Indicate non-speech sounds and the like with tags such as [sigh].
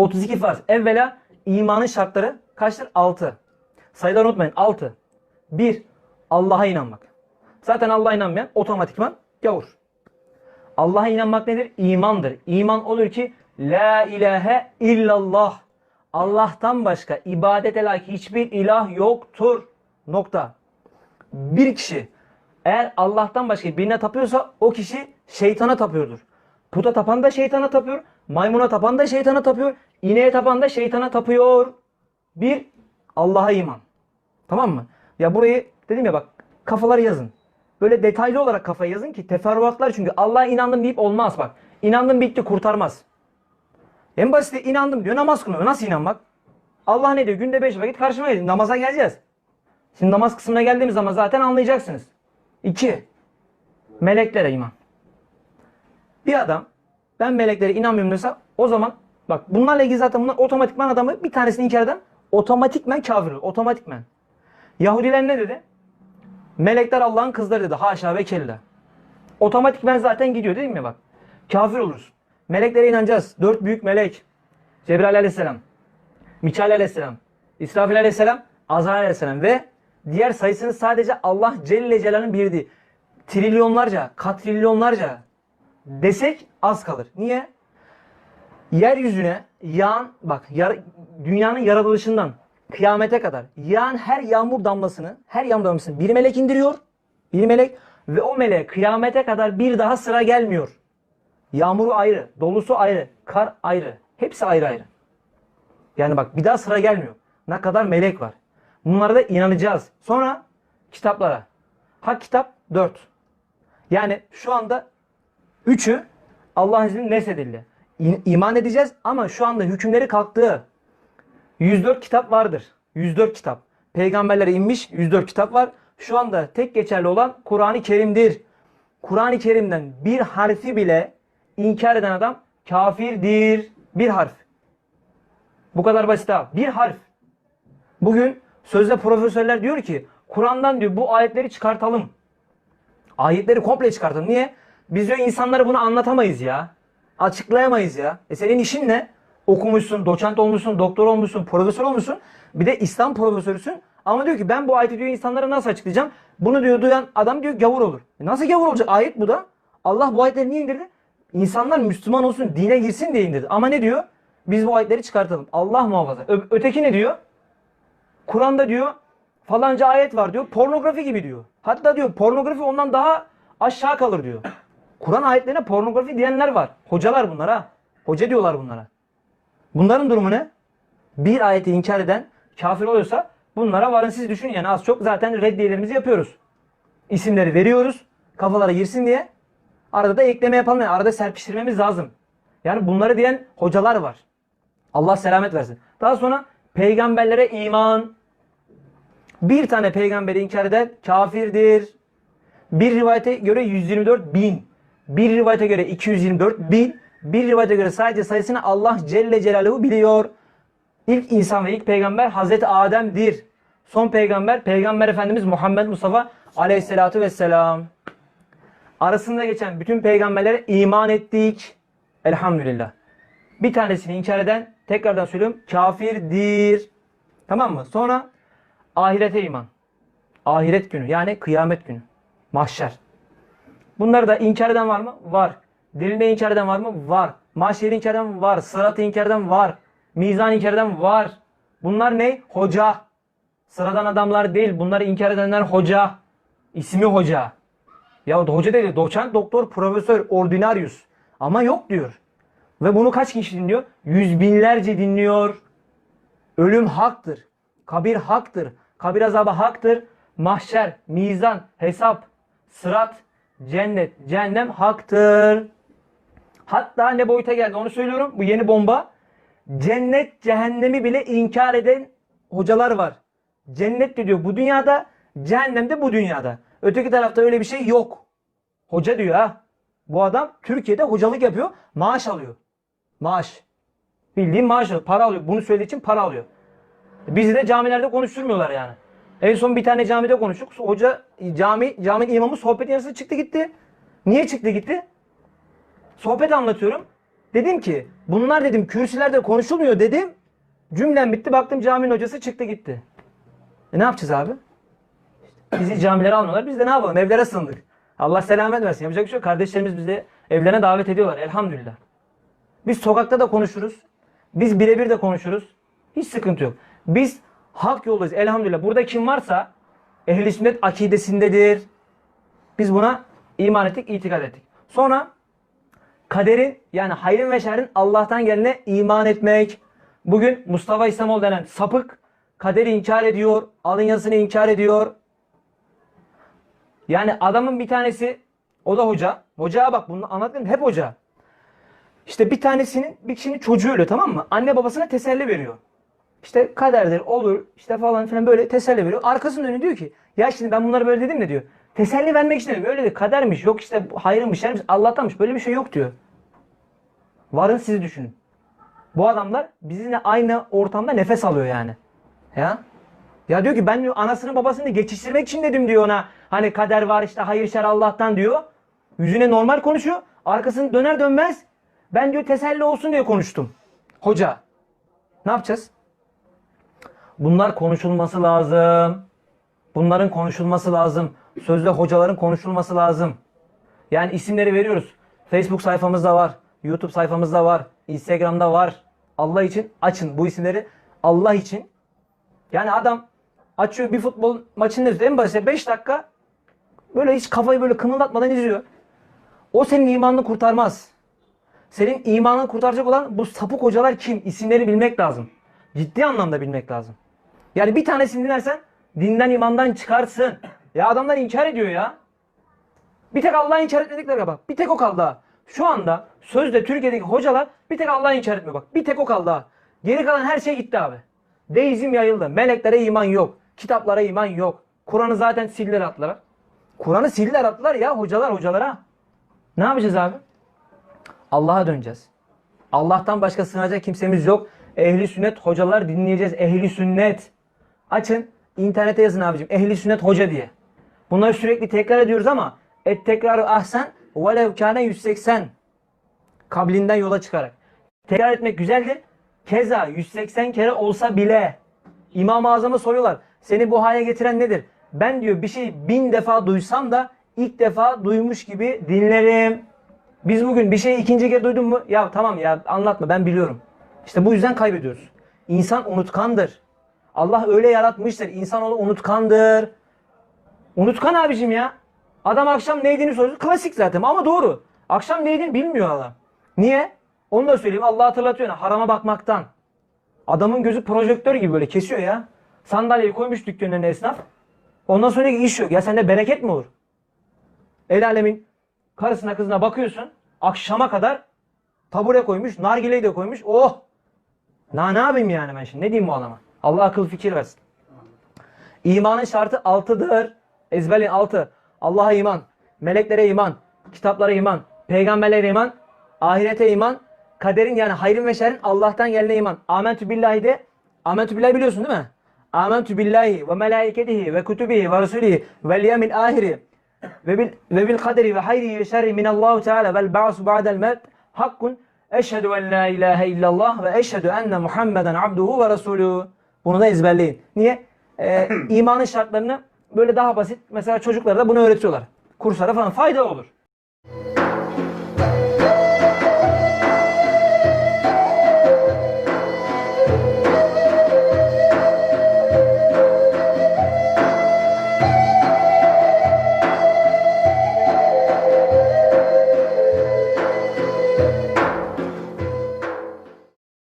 32 farz. Evvela imanın şartları kaçtır? 6. Sayıları unutmayın. 6. 1. Allah'a inanmak. Zaten Allah'a inanmayan otomatikman gavur. Allah'a inanmak nedir? İmandır. İman olur ki La ilahe illallah. Allah'tan başka ibadete layık hiçbir ilah yoktur. Nokta. Bir kişi eğer Allah'tan başka birine tapıyorsa o kişi şeytana tapıyordur. Puta tapan da şeytana tapıyor. Maymuna tapan da şeytana tapıyor. İneğe tapan da şeytana tapıyor. Bir Allah'a iman. Tamam mı? Ya burayı dedim ya bak kafaları yazın. Böyle detaylı olarak kafayı yazın ki teferruatlar çünkü Allah'a inandım deyip olmaz bak. İnandım bitti kurtarmaz. En basit inandım diyor namaz kılmıyor. Nasıl inanmak? Allah ne diyor? Günde 5 vakit karşıma gelin. Namaza geleceğiz. Şimdi namaz kısmına geldiğimiz zaman zaten anlayacaksınız. 2. Meleklere iman. Bir adam ben meleklere inanmıyorum diyorsa o zaman bak bunlarla ilgili zaten bunlar otomatikman adamı bir tanesini inkar eden otomatikmen kafir olur. Otomatikmen. Yahudiler ne dedi? Melekler Allah'ın kızları dedi. Haşa ve kella. Otomatikmen zaten gidiyor değil mi bak? Kafir oluruz. Meleklere inanacağız. Dört büyük melek. Cebrail aleyhisselam. Mikail aleyhisselam. İsrafil aleyhisselam. Azrail aleyhisselam ve diğer sayısını sadece Allah Celle Celal'in bildiği trilyonlarca, katrilyonlarca desek az kalır. Niye? Yeryüzüne yağan, bak yar- dünyanın yaratılışından kıyamete kadar yağan her yağmur damlasını, her yağmur damlasını bir melek indiriyor. Bir melek ve o meleğe kıyamete kadar bir daha sıra gelmiyor. Yağmuru ayrı, dolusu ayrı, kar ayrı. Hepsi ayrı ayrı. Yani bak bir daha sıra gelmiyor. Ne kadar melek var. Bunlara da inanacağız. Sonra kitaplara. Hak kitap 4. Yani şu anda üçü Allah'ın izniyle nesedildi. İman edeceğiz ama şu anda hükümleri kalktığı 104 kitap vardır. 104 kitap. Peygamberlere inmiş 104 kitap var. Şu anda tek geçerli olan Kur'an-ı Kerim'dir. Kur'an-ı Kerim'den bir harfi bile inkar eden adam kafirdir. Bir harf. Bu kadar basit abi. Bir harf. Bugün sözde profesörler diyor ki Kur'an'dan diyor bu ayetleri çıkartalım. Ayetleri komple çıkartalım. Niye? Biz diyor insanlara bunu anlatamayız ya. Açıklayamayız ya. E senin işin ne? Okumuşsun, doçent olmuşsun, doktor olmuşsun, profesör olmuşsun. Bir de İslam profesörüsün. Ama diyor ki ben bu ayeti diyor insanlara nasıl açıklayacağım? Bunu diyor duyan adam diyor gavur olur. E nasıl gavur olacak? Ayet bu da. Allah bu ayetleri niye indirdi? İnsanlar Müslüman olsun, dine girsin diye indirdi. Ama ne diyor? Biz bu ayetleri çıkartalım. Allah muhafaza. Ö- öteki ne diyor? Kur'an'da diyor falanca ayet var diyor. Pornografi gibi diyor. Hatta diyor pornografi ondan daha aşağı kalır diyor. Kur'an ayetlerine pornografi diyenler var. Hocalar bunlar ha. Hoca diyorlar bunlara. Bunların durumu ne? Bir ayeti inkar eden kafir oluyorsa bunlara varın siz düşünün yani az çok zaten reddiyelerimizi yapıyoruz. İsimleri veriyoruz. Kafalara girsin diye. Arada da ekleme yapalım. Yani arada serpiştirmemiz lazım. Yani bunları diyen hocalar var. Allah selamet versin. Daha sonra peygamberlere iman. Bir tane peygamberi inkar eden kafirdir. Bir rivayete göre 124 bin. Bir rivayete göre 224 bin. Bir rivayete göre sadece sayısını Allah Celle Celaluhu biliyor. İlk insan ve ilk peygamber Hazreti Adem'dir. Son peygamber Peygamber Efendimiz Muhammed Mustafa Aleyhisselatü Vesselam. Arasında geçen bütün peygamberlere iman ettik. Elhamdülillah. Bir tanesini inkar eden tekrardan söylüyorum kafirdir. Tamam mı? Sonra ahirete iman. Ahiret günü yani kıyamet günü. Mahşer. Bunları da inkar eden var mı? Var. Dirilme inkar eden var mı? Var. Mahşeri inkar eden var. Sıratı inkar eden var. Mizan inkar eden var. Bunlar ne? Hoca. Sıradan adamlar değil. Bunları inkar edenler hoca. İsmi hoca. Ya hoca dedi. Doçent, doktor, profesör, ordinarius. Ama yok diyor. Ve bunu kaç kişi dinliyor? Yüz binlerce dinliyor. Ölüm haktır. Kabir haktır. Kabir azabı haktır. Mahşer, mizan, hesap, sırat, cennet, cehennem haktır. Hatta ne boyuta geldi onu söylüyorum. Bu yeni bomba. Cennet, cehennemi bile inkar eden hocalar var. Cennet de diyor bu dünyada, cehennem de bu dünyada. Öteki tarafta öyle bir şey yok. Hoca diyor ha. Bu adam Türkiye'de hocalık yapıyor. Maaş alıyor. Maaş. Bildiğin maaş alıyor. Para alıyor. Bunu söylediği için para alıyor. Bizi de camilerde konuşturmuyorlar yani. En son bir tane camide konuştuk. Hoca cami caminin imamı sohbet yarısı çıktı gitti. Niye çıktı gitti? Sohbet anlatıyorum. Dedim ki bunlar dedim kürsülerde konuşulmuyor dedim. Cümlem bitti baktım caminin hocası çıktı gitti. E ne yapacağız abi? Bizi camilere almıyorlar. Biz de ne yapalım? Evlere sığındık. Allah selamet versin. Yapacak bir şey yok. Kardeşlerimiz bizi evlerine davet ediyorlar. Elhamdülillah. Biz sokakta da konuşuruz. Biz birebir de konuşuruz. Hiç sıkıntı yok. Biz hak yoldayız. Elhamdülillah. Burada kim varsa ehli sünnet akidesindedir. Biz buna iman ettik, itikad ettik. Sonra kaderin yani hayrın ve şerrin Allah'tan gelene iman etmek. Bugün Mustafa İslamoğlu denen sapık kaderi inkar ediyor, alın yazısını inkar ediyor. Yani adamın bir tanesi o da hoca. Hocaya bak bunu anlattım hep hoca. İşte bir tanesinin bir kişinin çocuğu ölüyor tamam mı? Anne babasına teselli veriyor. İşte kaderdir olur işte falan filan böyle teselli veriyor. Arkasının önü diyor ki ya şimdi ben bunları böyle dedim de diyor. Teselli vermek için dedim. Öyle de kadermiş yok işte hayrınmış şermiş Allah'tanmış böyle bir şey yok diyor. Varın sizi düşünün. Bu adamlar bizimle aynı ortamda nefes alıyor yani. Ya. Ya diyor ki ben diyor, anasını babasını geçiştirmek için dedim diyor ona. Hani kader var işte hayır şer Allah'tan diyor. Yüzüne normal konuşuyor. Arkasını döner dönmez ben diyor teselli olsun diye konuştum. Hoca. Ne yapacağız? Bunlar konuşulması lazım. Bunların konuşulması lazım. Sözde hocaların konuşulması lazım. Yani isimleri veriyoruz. Facebook sayfamızda var. YouTube sayfamızda var. Instagram'da var. Allah için açın bu isimleri. Allah için. Yani adam açıyor bir futbol maçını izliyor. En basit 5 dakika böyle hiç kafayı böyle kımıldatmadan izliyor. O senin imanını kurtarmaz. Senin imanını kurtaracak olan bu sapık hocalar kim? İsimleri bilmek lazım. Ciddi anlamda bilmek lazım. Yani bir tanesini dinlersen dinden imandan çıkarsın. Ya adamlar inkar ediyor ya. Bir tek Allah'ı inkar etmedikleri bak. Bir tek o kaldı ha. Şu anda sözde Türkiye'deki hocalar bir tek Allah'ı inkar etmiyor bak. Bir tek o kaldı ha. Geri kalan her şey gitti abi. Deizm yayıldı. Meleklere iman yok. Kitaplara iman yok. Kur'an'ı zaten sildiler attılar. Kur'an'ı sildiler attılar ya hocalar hocalara. Ne yapacağız abi? Allah'a döneceğiz. Allah'tan başka sığınacak kimsemiz yok. Ehli sünnet hocalar dinleyeceğiz. Ehli sünnet. Açın internete yazın abicim. Ehli sünnet hoca diye. Bunları sürekli tekrar ediyoruz ama et tekrarı ahsen velev kâne 180 kablinden yola çıkarak. Tekrar etmek güzeldir. Keza 180 kere olsa bile İmam-ı Azam'a soruyorlar. Seni bu hale getiren nedir? Ben diyor bir şey bin defa duysam da ilk defa duymuş gibi dinlerim. Biz bugün bir şeyi ikinci kere duydun mu? Ya tamam ya anlatma ben biliyorum. İşte bu yüzden kaybediyoruz. İnsan unutkandır. Allah öyle yaratmıştır. İnsanoğlu unutkandır. Unutkan abicim ya. Adam akşam ne yediğini soruyor. Klasik zaten ama doğru. Akşam ne yediğini bilmiyor adam. Niye? Onu da söyleyeyim. Allah hatırlatıyor. Harama bakmaktan. Adamın gözü projektör gibi böyle kesiyor ya. Sandalyeyi koymuş dükkanın önüne esnaf. Ondan sonra iş yok. Ya sende bereket mi olur? El alemin karısına kızına bakıyorsun. Akşama kadar tabure koymuş. Nargileyi de koymuş. Oh! Na ne yapayım yani ben şimdi? Ne diyeyim bu adama? Allah akıl fikir versin. İmanın şartı altıdır. Ezberleyin altı. Allah'a iman, meleklere iman, kitaplara iman, peygamberlere iman, ahirete iman, kaderin yani hayrın ve şerrin Allah'tan gelene iman. Amentü billahi de, amentü billahi biliyorsun değil mi? Amentü billahi ve melaiketihi ve kutubihi ve resulihi vel yevmil ahiri ve bil, ve bil kaderi ve hayri ve şerri minallahu teala vel ba'su ba'del mevt hakkun eşhedü en la ilahe illallah ve eşhedü enne Muhammeden abduhu ve resulü. Bunu da ezberleyin. Niye? Ee, [clears throat] imanın şartlarını böyle daha basit mesela çocuklara da bunu öğretiyorlar. Kurslara falan faydalı olur.